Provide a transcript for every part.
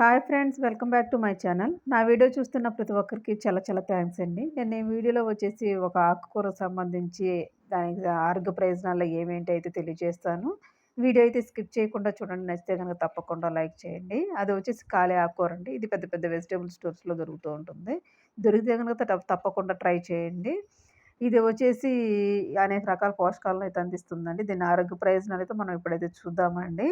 Hi friends welcome back to my channel. నా video చూస్తున్న ప్రతి ఒక్కరికి చాలా చాలా థ్యాంక్స్ అండి. నేను ఈ వీడియోలో వచ్చేసి ఒక ఆకుకూర సంబంధించి దానికి ఆరోగ్య ప్రయోజనాలు ఏమేంటి అయితే తెలియజేస్తాను. వీడియో అయితే స్కిప్ చేయకుండా చూడండి నచ్చితే కనుక తప్పకుండా లైక్ చేయండి. అది వచ్చేసి కాలే ఆకుకూర అండి. ఇది పెద్ద పెద్ద వెజిటేబుల్ స్టోర్స్లో దొరుకుతూ ఉంటుంది. దొరికితే కనుక తప్పకుండా ట్రై చేయండి. ఇది వచ్చేసి అనేక రకాల పోషకాలను అయితే అందిస్తుందండి. దీని ఆరోగ్య ప్రయోజనాలు అయితే మనం ఇప్పుడైతే చూద్దామండి.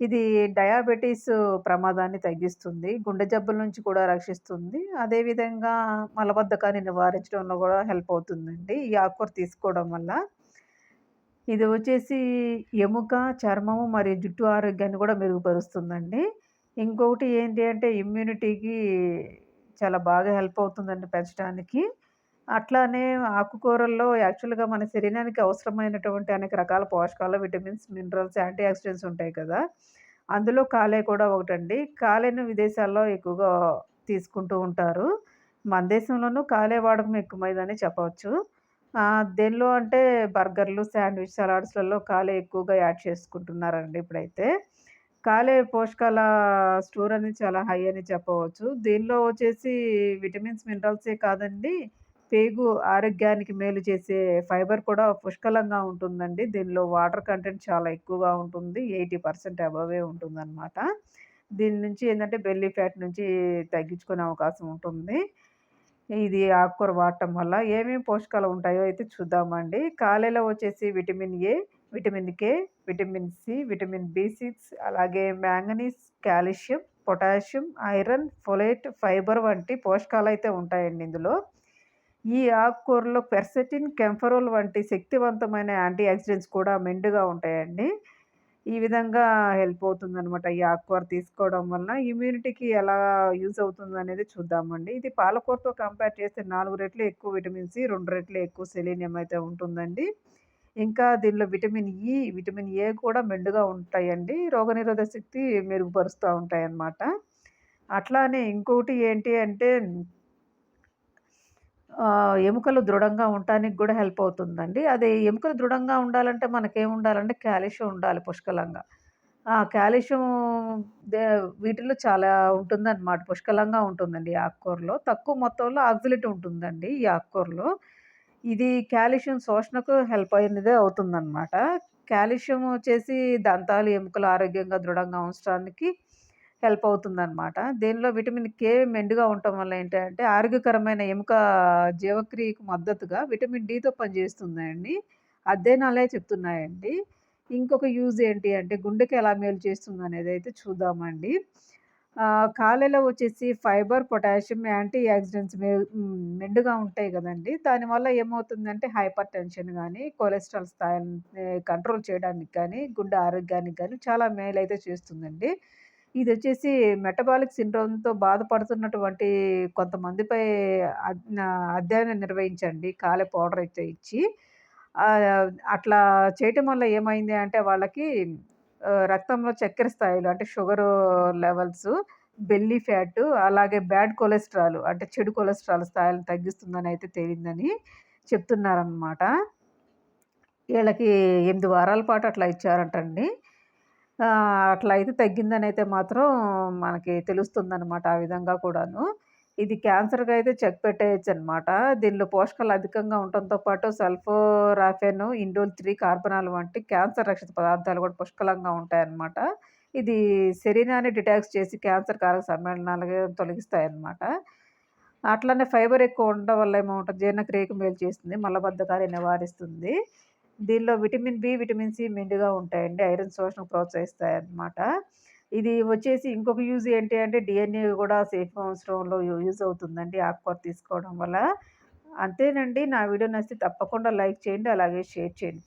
ఇది డయాబెటీస్ ప్రమాదాన్ని తగ్గిస్తుంది గుండె జబ్బుల నుంచి కూడా రక్షిస్తుంది. అదేవిధంగా మలబద్ధకాన్ని నివారించడంలో కూడా హెల్ప్ అవుతుందండి ఈ ఆకుకూర తీసుకోవడం వల్ల. ఇది వచ్చేసి ఎముక చర్మము మరియు జుట్టు ఆరోగ్యాన్ని కూడా మెరుగుపరుస్తుందండి. ఇంకొకటి ఏంటి అంటే ఇమ్యూనిటీకి చాలా బాగా హెల్ప్ అవుతుందండి పెంచడానికి. అట్లానే ఆకుకూరల్లో యాక్చువల్‌గా మన శరీరానికి అవసరమైనటువంటి అనేక రకాల పోషకాలు, విటమిన్స్, మినరల్స్, యాంటీ ఆక్సిడెంట్స్ ఉంటాయి కదా! అందులో కాలే కూడా ఒకటండి. కాలేను విదేశాల్లో ఎక్కువగా తీసుకుంటూ ఉంటారు. మన దేశంలోనూ కాలే వాడకం ఎక్కువైందని చెప్పవచ్చు. దేనిలో అంటే బర్గర్‌లు, శాండ్‌విచ్, సలాడ్స్‌లలో కాలే ఎక్కువగా యాడ్ చేసుకుంటున్నారండి ఇప్పుడైతే. కాలే పోషకాల స్టోర్ అనేది చాలా హై అని చెప్పవచ్చు. దీనిలో వచ్చేసి విటమిన్స్, మినరల్సే కాదండి పేగు ఆరోగ్యానికి మేలు చేసే ఫైబర్ కూడా పుష్కలంగా ఉంటుందండి. దీనిలో వాటర్ కంటెంట్ చాలా ఎక్కువగా ఉంటుంది. ఎయిటీ పర్సెంట్ అబోవే ఉంటుందన్నమాట దీని నుంచి ఏంటంటే బెల్లీ ఫ్యాట్ నుంచి తగ్గించుకునే అవకాశం ఉంటుంది. ఇది ఆకుకూర వాడటం వల్ల ఏమేమి పోషకాలు ఉంటాయో అయితే చూద్దామండి. కాలేలో వచ్చేసి vitamin A, vitamin K, vitamin C, vitamin B six అలాగే manganese, calcium, potassium, iron, folate fibre వంటి పోషకాలు అయితే ఉంటాయండి ఇందులో. ఈ ఆకుకూరలో పెర్సెటిన్, కెంఫరోల్ వంటి శక్తివంతమైన యాంటీ ఆక్సిడెంట్స్ కూడా మెండుగా ఉంటాయండి. ఈ విధంగా హెల్ప్ అవుతుందనమాట. ఈ ఆకుకూర తీసుకోవడం వలన ఇమ్యూనిటీకి ఎలా యూజ్ అవుతుందనేది చూద్దామండి. ఇది పాలకూరతో కంపేర్ చేస్తే నాలుగు రెట్లు ఎక్కువ విటమిన్ సి, రెండు రెట్లు ఎక్కువ సెలీనియం అయితే ఉంటుందండి. ఇంకా దీనిలో విటమిన్ ఈ, విటమిన్ ఏ కూడా మెండుగా ఉంటాయండి. రోగనిరోధక శక్తి మెరుగుపరుస్తూ ఉంటాయన్నమాట. అట్లానే ఇంకొకటి ఏంటి అంటే ఎముకలు దృఢంగా ఉండటానికి కూడా హెల్ప్ అవుతుందండి. అది ఎముకలు దృఢంగా ఉండాలంటే మనకేం ఉండాలంటే కాల్షియం ఉండాలి పుష్కలంగా. ఆ దే వీటిలో చాలా ఉంటుందన్నమాట. పుష్కలంగా ఉంటుందండి ఈ ఆకుకూరలో. తక్కువ మొత్తంలో ఆక్సిలేట్ ఉంటుందండి ఈ ఆకుకూరలో. ఇది క్యాల్షియం శోషణకు హెల్ప్ అయినదే అవుతుందన్నమాట. క్యాల్షియం వచ్చేసి దంతాలు, ఎముకలు ఆరోగ్యంగా దృఢంగా ఉంచడానికి హెల్ప్ అవుతుందన్నమాట దీనిలో విటమిన్ కే మెండుగా ఉండటం వల్ల ఏంటంటే, ఆరోగ్యకరమైన ఎముక జీవక్రియకు మద్దతుగా విటమిన్ డితో పనిచేస్తుందండి. అధ్యయనాలే చెప్తున్నాయండి. ఇంకొక యూజ్ ఏంటి అంటే, గుండెకి ఎలా మేలు చేస్తుందనేది అయితే చూద్దామండి. కాలేలో వచ్చేసి ఫైబర్, పొటాషియం, యాంటీ యాక్సిడెంట్స్ మే మెండుగా ఉంటాయి కదండి దానివల్ల ఏమవుతుందంటే హైపర్ టెన్షన్ కానీ కొలెస్ట్రాల్ స్థాయిని కంట్రోల్ చేయడానికి కానీ, గుండె ఆరోగ్యానికి కానీ చాలా మేలైతే చేస్తుందండి. ఇది వచ్చేసి మెటబాలిక్ సిండ్రోమ్‌తో బాధపడుతున్నటువంటి కొంతమందిపై అధ్యయనం నిర్వహించండి. కాలే పౌడర్ అయితే ఇచ్చి. అట్లా చేయటం వల్ల ఏమైంది అంటే వాళ్ళకి రక్తంలో చక్కెర స్థాయిలు అంటే షుగర్ లెవెల్స్, బెల్లీ ఫ్యాట్ అలాగే బ్యాడ్ కొలెస్ట్రాల్ అంటే చెడు కొలెస్ట్రాల్ స్థాయిలను తగ్గిస్తుందని అయితే తేలిందని చెప్తున్నారనమాట. వీళ్ళకి ఎనిమిది వారాల పాటు అట్లా ఇచ్చారంటండి. అట్లా అయితే తగ్గిందని అయితే మాత్రం మనకి తెలుస్తుందనమాట ఆ విధంగా కూడాను. ఇది క్యాన్సర్‌గా అయితే చెక్ పెట్టేయొచ్చనమాట. దీనిలో పోషకాలు అధికంగా ఉండటంతో పాటు సల్ఫోరాఫెన్, ఇండోల్ త్రీ కార్బనాల్ వంటి క్యాన్సర్ రక్షిత పదార్థాలు కూడా పుష్కలంగా ఉంటాయన్నమాట. ఇది శరీరాన్ని డిటాక్స్ చేసి క్యాన్సర్ కారక సమ్మేళనాలుగా తొలగిస్తాయన్నమాట. అట్లనే ఫైబర్ ఎక్కువ ఉండడం వల్ల ఏమవుటది జీర్ణక్రియకు మేలు చేస్తుంది. మలబద్ధకాన్ని నివారిస్తుంది. దీనిలో విటమిన్ బి, విటమిన్ సి మెండుగా ఉంటాయండి. ఐరన్ శోషణను ప్రోత్సహిస్తాయి అన్నమాట ఇది వచ్చేసి ఇంకొక యూజ్ ఏంటి అంటే డిఎన్ఏ కూడా సేఫ్ అవసరంలో యూజ్ అవుతుందండి ఆకుకూర తీసుకోవడం వల్ల. అంతేనండి. నా వీడియో నచ్చితే తప్పకుండా లైక్ చేయండి. అలాగే షేర్ చేయండి.